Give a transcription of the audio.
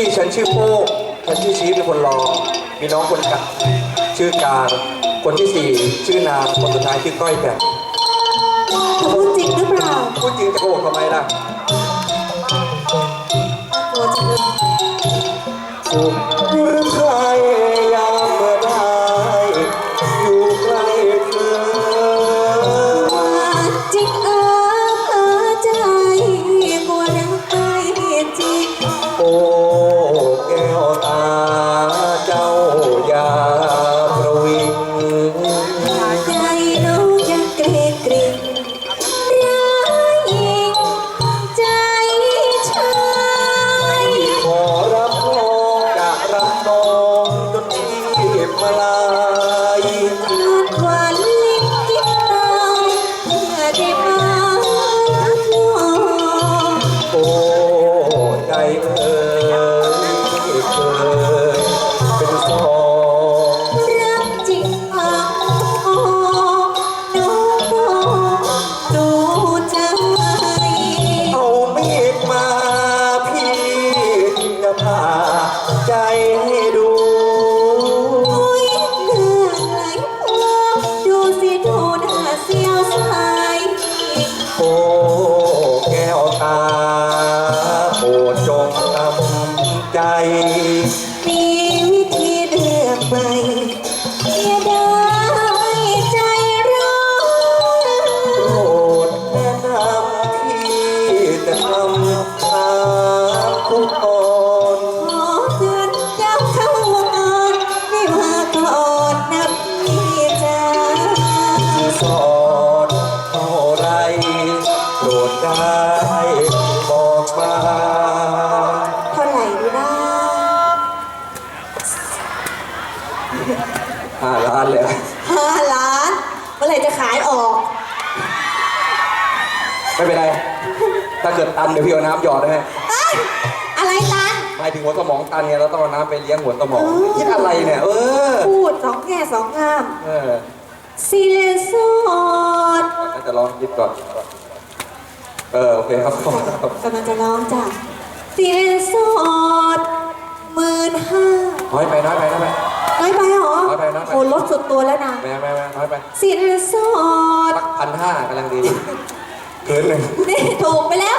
พี่ฉันชื่อโป้งฉันชื่อชีเป็นคนรองมีน้องคนกะชื่อการคนที่สี่ชื่อนางคนสุดท้ายชื่อก้อยแก่เธอพูดจริงหรือเปล่าพูดจริงจะโกหกทำไมล่ะกลัวจังเลยสุขหรือใครย วันลิ้นกินตายเพื่อได้มาลองโอ้ใจเอ่ยเคยเป็นสองรักจริงอะน้องบอกดูใจเอามีดมาพี่จะผ่าใจให้ดู โปรดได้บอกมาเท่าไหร่ดีนะห้าล้านเลยห้าล้าน เมื่อไหร่จะขายออก ไม่เป็นไร ถ้าเกิดตันเดี๋ยวพี่เอาน้ำหยอดให้เอ้ยอะไรตัน หมายถึงหัวสมองตันไงเราต้องเอาน้ำไปเลี้ยงหัวสมองคิดอะไรเนี่ยเออพูดสองแง่สองงาม เออซีเลโซดน่าจะลองคิดก่อน เออโอเคครับกำลังจะร้องจ้ะซีเลโซดหมื่นห้าน้อยไปน้อยไปน้อยไป น้อยไปเหรอน้อยไปน้อยไปโหลดสุดตัวแล้วนะไม่ไม่ไม่น้อยไปซีเลโซดสักพันห้ากำลังดีเกินหนึ่งนี่ถูกไปแล้ว